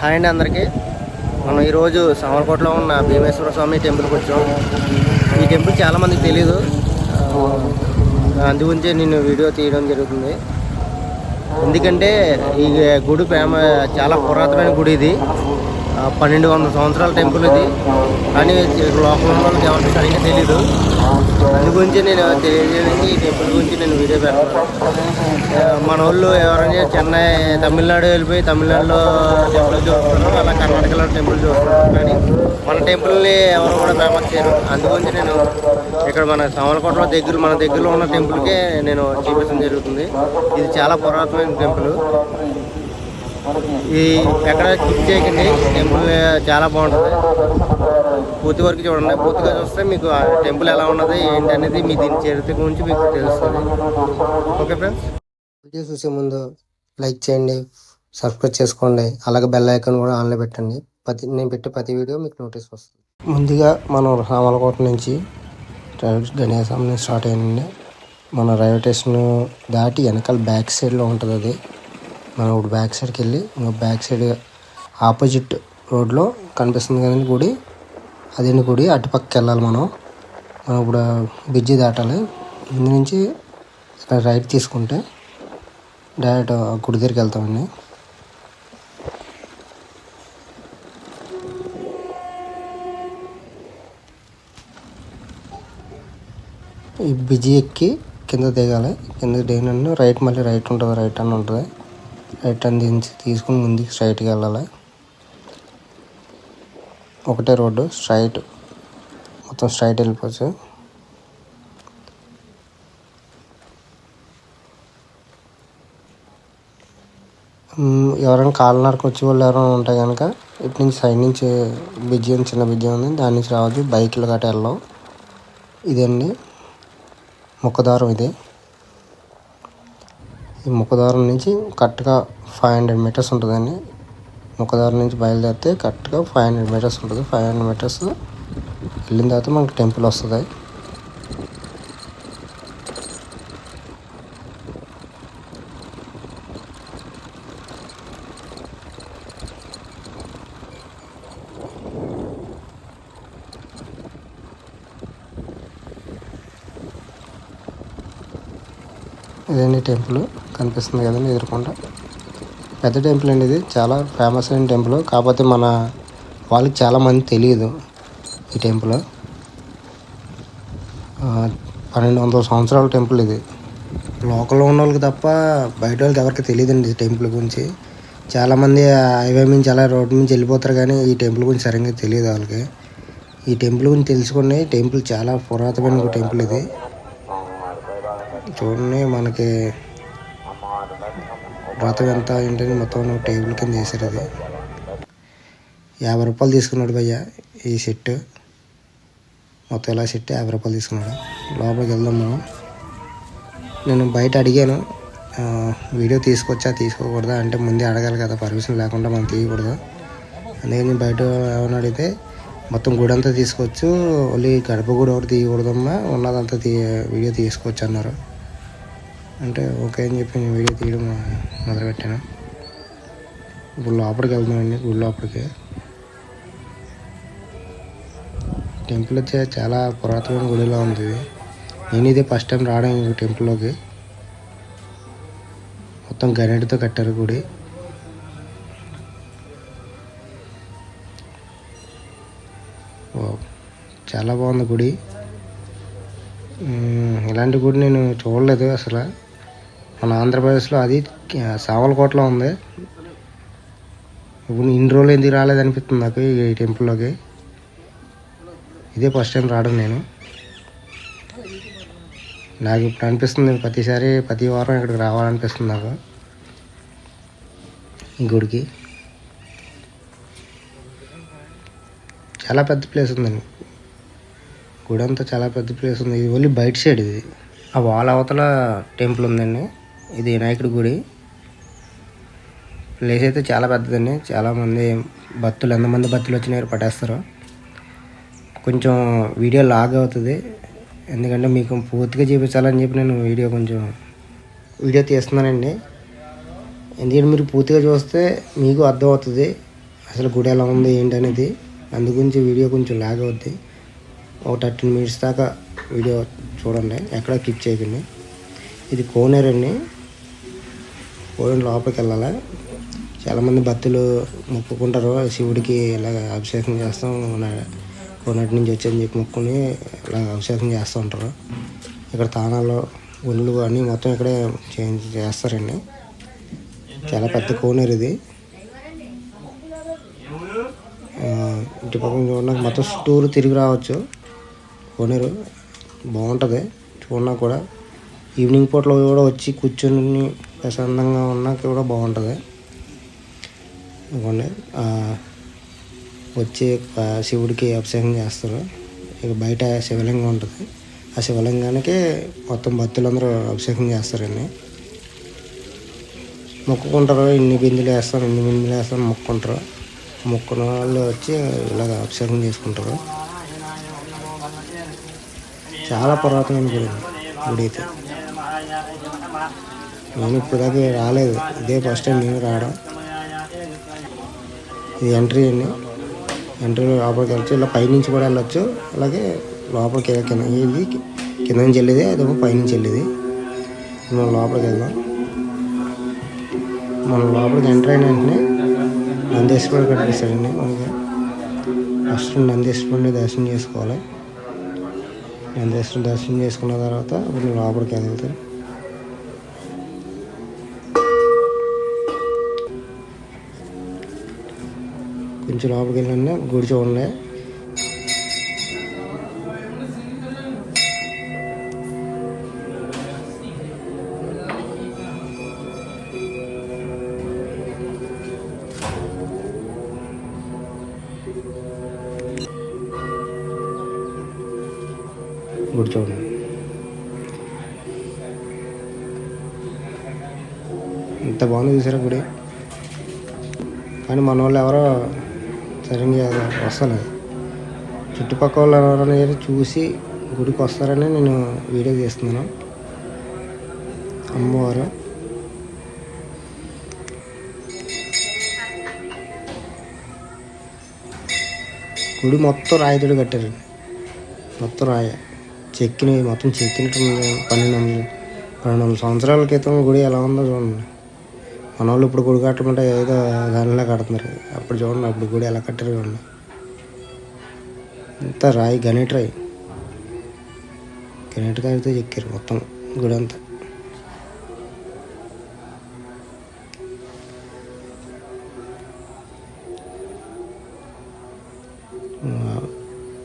Hi అండి అందరికీ. మనం ఈరోజు సామర్కోటలో ఉన్న భీమేశ్వర స్వామి టెంపుల్కి వచ్చాం. ఈ టెంపుల్ చాలామందికి తెలీదు. అందుగురించే నేను వీడియో తీయడం జరుగుతుంది. ఎందుకంటే ఈ గుడి ఫేమ చాలా పురాతనమైన గుడి ఇది. పన్నెండు వందల సంవత్సరాల టెంపుల్ ఇది కానీ లోపల ఉన్న వాళ్ళకి ఎవరికి సరిగ్గా తెలీదు. అందు గురించి నేను తెలియజేయడానికి ఈ టెంపుల్ గురించి నేను వీడియో పెడతాను. మన వాళ్ళు ఎవరైనా చెన్నై తమిళనాడు వెళ్ళిపోయి తమిళనాడులో టెంపుల్ చూస్తున్నారు అలా కర్ణాటకలో టెంపుల్ చూస్తున్నారు కానీ మన టెంపుల్ని ఎవరు కూడా ఫేమస్ చేయరు అందుగురించి నేను ఇక్కడ మన సమలకోటలో దగ్గర మన దగ్గరలో ఉన్న టెంపుల్కే నేను చూపించడం జరుగుతుంది. ఇది చాలా పురాతనమైన టెంపుల్. ఈ ఎక్కడ క్లిక్ చేయకండి. టెంపుల్ చాలా బాగుంటుంది. పూర్తి వరకు చూడండి. పూర్తిగా చూస్తే మీకు ఆ టెంపుల్ ఎలా ఉన్నది ఏంటి అనేది మీ దీని చరిత్ర గురించి మీకు తెలుస్తుంది. ఓకే ఫ్రెండ్స్ వీడియో చూసే ముందు లైక్ చేయండి సబ్స్క్రైబ్ చేసుకోండి అలాగే బెల్ ఐకాన్ కూడా ఆన్లో పెట్టండి. ప్రతి నేను పెట్టే ప్రతి వీడియో మీకు నోటీస్ వస్తుంది. ముందుగా మనం రామలకోట నుంచి గణేశం స్టార్ట్ అయ్యింది మన రైల్వే స్టేషన్ దాటి వెనకాల బ్యాక్ సైడ్లో ఉంటుంది అది. మనం ఇప్పుడు బ్యాక్ సైడ్కి వెళ్ళి ఇంకా బ్యాక్ సైడ్ ఆపోజిట్ రోడ్లో కనిపిస్తుంది కదండి గుడి. అదేంటి గుడి? అటుపక్కకి వెళ్ళాలి మనం. మనం ఇప్పుడు బ్రిడ్జి దాటాలి. ఇందు నుంచి ఇక్కడ రైట్ తీసుకుంటే డైరెక్ట్ గుడి దగ్గరికి వెళ్తామండి. ఈ బ్రిడ్జి ఎక్కి కింద దిగాలి. కింద దిగిన రైట్ మళ్ళీ రైట్ ఉంటుంది రైట్ అని ఉంటుంది. రైట్ అని దించి తీసుకుని ముందుకు స్ట్రైట్గా వెళ్ళాలి. ఒకటే రోడ్డు స్ట్రైట్ మొత్తం స్ట్రైట్ వెళ్ళిపోవచ్చు. ఎవరైనా కాలినడక వచ్చే వాళ్ళు ఎవరైనా ఉంటే కనుక ఇటు నుంచి సైడ్ నుంచి బ్రిడ్జి చిన్న బ్రిడ్జి ఉంది దాని నుంచి రావచ్చు బైక్లు గట్రా వెళ్ళవు ఇదండి. ముఖదారం ఇది. ఈ ముఖద్వారం నుంచి కరెక్ట్గా ఫైవ్ హండ్రెడ్ మీటర్స్ ఉంటుందండి. ముఖద్వారం నుంచి బయలుదేరితే కరెక్ట్గా ఫైవ్ హండ్రెడ్ మీటర్స్ ఉంటుంది. ఫైవ్ హండ్రెడ్ మీటర్స్ వెళ్ళిన తర్వాత మనకు టెంపుల్ వస్తుంది. ఇదండి టెంపుల్? కనిపిస్తుంది కదండి ఎదురుకుండా పెద్ద టెంపుల్ అండి ఇది. చాలా ఫేమస్ అయిన టెంపుల్. కాకపోతే మన వాళ్ళకి చాలామంది తెలియదు ఈ టెంపుల్. పన్నెండు వందల సంవత్సరాల టెంపుల్ ఇది. లోకల్లో ఉన్న వాళ్ళకి తప్ప బయట వాళ్ళకి ఎవరికి తెలియదండి ఈ టెంపుల్ గురించి. చాలామంది హైవే నుంచి అలా రోడ్డు నుంచి వెళ్ళిపోతారు కానీ ఈ టెంపుల్ గురించి సరిగ్గా తెలియదు వాళ్ళకి. ఈ టెంపుల్ గురించి తెలుసుకుని టెంపుల్ చాలా పురాతనమైన టెంపుల్ ఇది. చూడండి మనకి వ్రతం ఎంత ఏంటని మొత్తం నువ్వు టేబుల్ కింద వేసారు అది యాభై రూపాయలు తీసుకున్నాడు భయ్య ఈ సెట్ మొత్తం ఇలా సెట్ యాభై రూపాయలు తీసుకున్నాడు. లోపలికి వెళ్దాం మనం. నేను బయట అడిగాను వీడియో తీసుకొచ్చా తీసుకోకూడదా? అంటే ముందే అడగాలి కదా పర్మిషన్ లేకుండా మనం తీయకూడదు? అందుకని బయట ఏమన్నా అడిగితే మొత్తం గుడి అంతా తీసుకోవచ్చు ఓన్లీ గడప గుడి ఒకటి తీయకూడదమ్మా ఉన్నదంతా తీ వీడియో తీసుకోవచ్చు అన్నారు. అంటే ఓకే అని చెప్పి నేను వీడియో తీయడం మొదలుపెట్టాను. ఇప్పుడు లోపలికి వెళ్తామండి గుడి లోపలికి. టెంపుల్ వచ్చే చాలా పురాతనమైన గుడిలో ఉంది నేను ఇదే ఫస్ట్ టైం రావడం ఈ టెంపుల్లోకి మొత్తం గణేటితో కట్టారు గుడి. ఓ చాలా బాగుంది గుడి. ఇలాంటి గుడి నేను చూడలేదు అసలు. మన ఆంధ్రప్రదేశ్లో అది సావలకోటలో ఉంది. ఇప్పుడు ఇన్ని రోజులు ఎందుకు రాలేదు అనిపిస్తుంది నాకు ఈ టెంపుల్లోకి? ఇదే ఫస్ట్ టైం రావడం నేను. నాకు ఇప్పుడు అనిపిస్తుంది ప్రతిసారి ప్రతి వారం ఇక్కడికి రావాలనిపిస్తుంది నాకు. ఈ గుడికి. చాలా పెద్ద ప్లేస్ ఉందండి. గుడి అంతా చాలా పెద్ద ప్లేస్ ఉంది. ఇది ఓన్లీ బయట సైడ్ ఇది. ఆ వాల్ అవతల టెంపుల్ ఉందండి. ఇది వినాయకుడి గుడి. ప్లేస్ అయితే చాలా పెద్దదండి. చాలామంది భక్తులు ఎంతమంది భక్తులు వచ్చినారు పట్టేస్తారు. కొంచెం వీడియో లాగ్ అవుతుంది. ఎందుకంటే మీకు పూర్తిగా చూపించాలని చెప్పి నేను వీడియో కొంచెం వీడియో తీస్తున్నానండి. ఎందుకంటే మీరు పూర్తిగా చూస్తే మీకు అర్థమవుతుంది అసలు గుడి ఎలా ఉంది ఏంటనేది. అందు గురించి వీడియో కొంచెం లాగ్ అవుద్ది. ఒక థర్టీన్ మినిట్స్ దాకా వీడియో చూడండి. ఎక్కడ క్లిక్ చేయకండి. ఇది కోనేరు అండి కోనేరు లోపలికి వెళ్ళాలి? చాలామంది భక్తులు మొక్కుకుంటారు శివుడికి ఇలాగ అభిషేకం చేస్తాం కోనాటి నుంచి వచ్చని చెప్పి మొక్కుని ఇలా అభిషేకం చేస్తూ ఉంటారు ఇక్కడ తానాలు గుండ్లు అన్నీ మొత్తం ఇక్కడే చేంజ్ చేస్తారండి. చాలా పెద్ద కోనేరు ఇది. ఆ, ఇటు పక్కన చూడడానికి మొత్తం టూర్ తిరిగి రావచ్చు. కోనేరు బాగుంటుంది చూడడానికి కూడా. ఈవినింగ్ పూటలో కూడా వచ్చి కూర్చొని ప్రశాంతంగా ఉన్నా కూడా బాగుంటుంది. ఇవ్వండి వచ్చి శివుడికి అభిషేకం చేస్తారు. ఇక బయట శివలింగం ఉంటుంది. ఆ శివలింగానికి మొత్తం భక్తులందరూ అభిషేకం చేస్తారండి మొక్కుకుంటారు ఇన్ని బిందులు వేస్తాను ఇన్ని బిందులు వేస్తాను మొక్కుంటారు. మొక్కున్న వాళ్ళు వచ్చి ఇలాగ అభిషేకం చేసుకుంటారు. చాలా పురాతనమైన గుడి గుడి అయితే. నేను ఇప్పుడు దాకా రాలేదు. ఇదే ఫస్ట్ టైం నేను రావడం. ఇది ఎంట్రీ అండి ఎంట్రీ లోపలికి వెళ్ళచ్చు ఇలా పైనుంచి కూడా వెళ్ళొచ్చు. అలాగే లోపలికి కింద ఇది కింద నుంచి వెళ్ళేది అదేమో పైనుంచి వెళ్ళేది. మనం లోపలికి వెళ్దాం. మనం లోపలికి ఎంటర్ అయిన వెంటనే నందేశ్వరుడు కనిపిస్తాడండి మనకి ఫస్ట్ నందేశ్వరుడిని దర్శనం చేసుకోవాలి. నందేశ్వరుడు దర్శనం చేసుకున్న తర్వాత మనం లోపలికి వెళ్తాం కొంచెం లోపలికి వెళ్ళండి గుడి చూడండి గుడి చూడండి ఎంత బాగుంది చూసారా గుడి కానీ మన వాళ్ళు ఎవరో సరిగ్గా వస్తలేదు చుట్టుపక్కల వాళ్ళు ఎవరైనా చూసి గుడికి వస్తారని నేను వీడియో తీస్తున్నాను. అమ్మవారు. గుడి మొత్తం రాయితోడు కట్టారు. మొత్తం రాయ. చెక్కిన మొత్తం చెక్కినట్టు పన్నెండు వందలు పన్నెండు వందల సంవత్సరాల క్రితం గుడి ఎలా ఉందో చూడండి. మన వాళ్ళు ఇప్పుడు గుడి కట్టమంటే ఏదో దానిలా కడుతున్నారు. అప్పుడు చూడండి అప్పుడు గుడి ఎలా కట్టారు చూడండి. అంతా రాయి గణేట్ రాయి. గణేట్ కాయతో చెక్కారు మొత్తం గుడి అంతా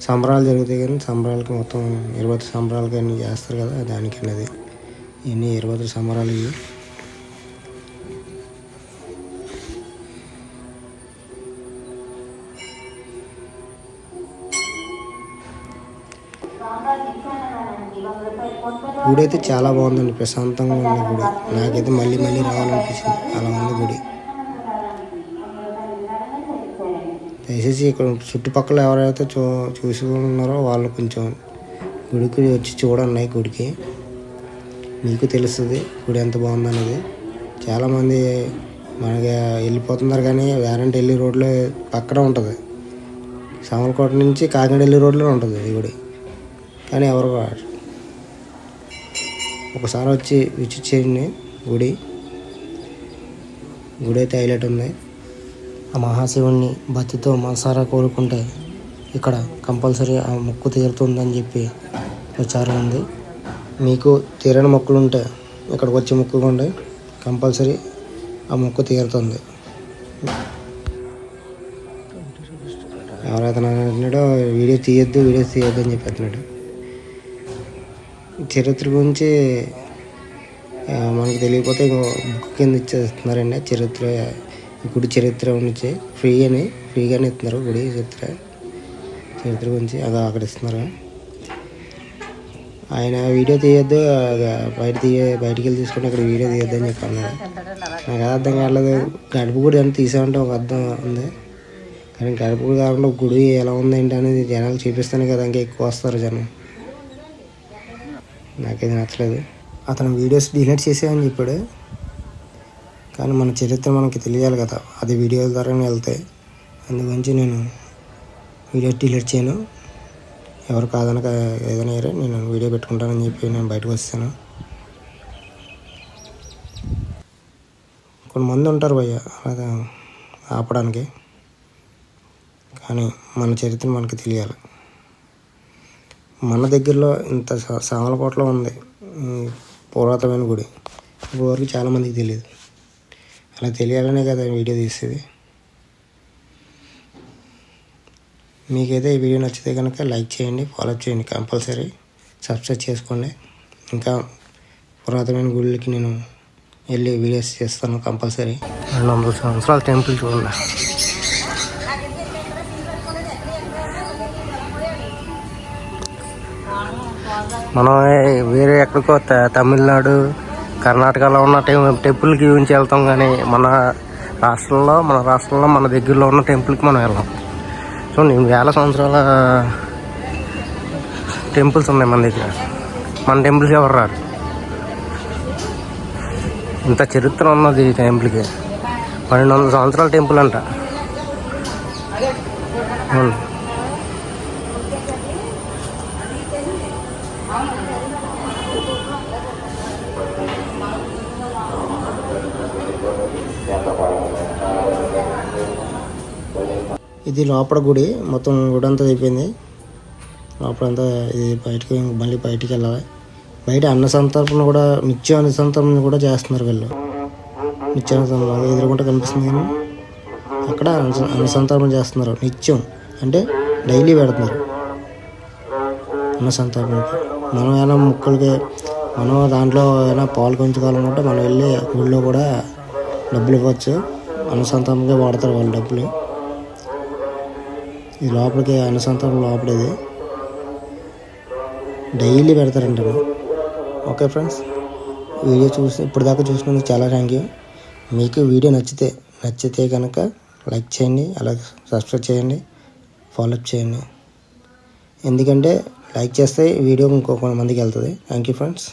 సంబరాలు జరుగుతాయి కానీ సంబరాలకి మొత్తం ఇరవై సంబరాలకి అన్నీ చేస్తారు కదా దానికి అన్నది ఇవన్నీ ఇరవై సంబరాలు ఇవి. గుడి అయితే చాలా బాగుందండి ప్రశాంతంగా ఉంది గుడి. నాకైతే మళ్ళీ మళ్ళీ రావాలనిపించింది అలా ఉంది గుడి. దయచేసి ఇక్కడ చుట్టుపక్కల ఎవరైతే చూ చూసి ఉన్నారో వాళ్ళు కొంచెం గుడికి వచ్చి చూడండి గుడికి. మీకు తెలుస్తుంది గుడి ఎంత బాగుందనేది. చాలామంది మనకి వెళ్ళిపోతున్నారు కానీ వేరంటి వెళ్ళి రోడ్లో పక్కన ఉంటుంది. సామలకోట నుంచి కాకినాడ వెళ్ళి రోడ్లో ఉంటుంది ఈ గుడి. కానీ ఎవరు ఒకసారి వచ్చి విజిట్ చేయండి గుడి. గుడి అయితే హైలైట్ ఉంది. ఆ మహాశివుణ్ణి భక్తితో మనసారా కోరుకుంటే ఇక్కడ కంపల్సరీ ఆ మొక్కు తీరుతుందని చెప్పి ప్రచారం ఉంది. మీకు తీరని మొక్కులు ఉంటే ఇక్కడికి వచ్చి మొక్కుకోండి. కంపల్సరీ ఆ మొక్కు తీరుతుంది. ఎవరైతే అంటున్నాడో వీడియో తీయొద్దు వీడియో తీయొద్దు అని చెప్పి అంటున్నాడు. చరిత్ర గురించి మనకు తెలియకపోతే ఇంకో బుక్ కింద ఇచ్చేస్తున్నారండి. చరిత్ర గుడి చరిత్ర నుంచి ఫ్రీ అని ఫ్రీగానే ఇస్తున్నారు. గుడి చరిత్ర చరిత్ర గురించి అది అక్కడ ఇస్తున్నారు. ఆయన వీడియో తీయొద్దు బయట తీయ బయటికి వెళ్ళి తీసుకుంటే అక్కడ వీడియో తీయొద్దు అని చెప్పాను. నాకు అది అర్థం కావట్లేదు గడుపు గుడి ఎంత తీసామంటే ఒక అర్థం ఉంది. కానీ గర్భగుడి కాకుండా గుడి ఎలా ఉందేంటి అనేది జనాలు చూపిస్తానే కదా ఇంకా ఎక్కువ వస్తారు జనం. నాకైతే నచ్చలేదు. అతను వీడియోస్ డిలీట్ చేసేయని చెప్పాడు. కానీ మన చరిత్ర మనకి తెలియాలి కదా. అది వీడియోల ద్వారానే వెళ్తాయి అందుగురించి నేను వీడియోస్ డిలీట్ చేయను. ఎవరు కాదనక ఏదైనా సరే నేను వీడియో పెట్టుకుంటానని చెప్పి నేను బయటకు వస్తాను. కొంతమంది ఉంటారు భయ్య అలాగా ఆపడానికి. కానీ మన చరిత్ర మనకి తెలియాలి. మన దగ్గరలో ఇంత సామలకోటలో ఉంది. పురాతనమైన గుడి. ఇప్పటివరకు చాలామందికి తెలియదు అలా తెలియాలనే కదా వీడియో తీసేది. మీకైతే ఈ వీడియో నచ్చితే కనుక లైక్ చేయండి ఫాలో చేయండి కంపల్సరీ. సబ్స్క్రైబ్ చేసుకోండి. ఇంకా పురాతనమైన గుళ్ళకి నేను వెళ్ళి వీడియోస్ చేస్తాను కంపల్సరీ. రెండు వందల సంవత్సరాల టెంపుల్ చూడండి. మనం వేరే ఎక్కడికో త- తమిళనాడు కర్ణాటకలో ఉన్న టెం- టెంపుల్కి గురించి వెళ్తాం కానీ మన రాష్ట్రంలో మన రాష్ట్రంలో మన దగ్గరలో ఉన్న టెంపుల్కి మనం వెళ్ళాం. చూడండి వేల సంవత్సరాల టెంపుల్స్ ఉన్నాయి మన దగ్గర. మన టెంపుల్స్ ఎవరు రారు? ఇంత చరిత్ర ఉన్నది టెంపుల్కి. పన్నెండు వందల సంవత్సరాల టెంపుల్ అంట. ఇది లోపల గుడి. మొత్తం గుడి అంతా అయిపోయింది లోపలంతా ఇది బయటకు మళ్ళీ బయటికి వెళ్ళాలి. బయట అన్న సంతర్పణ కూడా నిత్యం అన్న సంతర్పణ కూడా చేస్తున్నారు వీళ్ళు. నిత్య అన్న ఎదురుకుంటే కనిపిస్తుంది కానీ అక్కడ అన్న- సంతర్పణ చేస్తున్నారు. నిత్యం అంటే డైలీ పెడుతున్నారు. అన్న సంతర్పణకి. మనం ఏమైనా ముక్కలకి మనం దాంట్లో ఏమైనా పాలు కొంచుకోవాలనుకుంటే మనం వెళ్ళి ఊళ్ళో కూడా డబ్బులు ఇవ్వచ్చు. అన్న వాడతారు వాళ్ళు డబ్బులు. ఇది లోపలికి అనుసంతానం లోపలిది డైలీ పెడతారంట ఓకే ఫ్రెండ్స్ వీడియో చూసి ఇప్పుడు దాకా చూసినందుకు చాలా థ్యాంక్ యూ మీకు వీడియో నచ్చితే నచ్చితే కనుక లైక్ చేయండి అలాగే సబ్స్క్రైబ్ చేయండి ఫాలోఅప్ చేయండి. ఎందుకంటే లైక్ చేస్తే వీడియో ఇంకో మందికి వెళ్తుంది. Thank you friends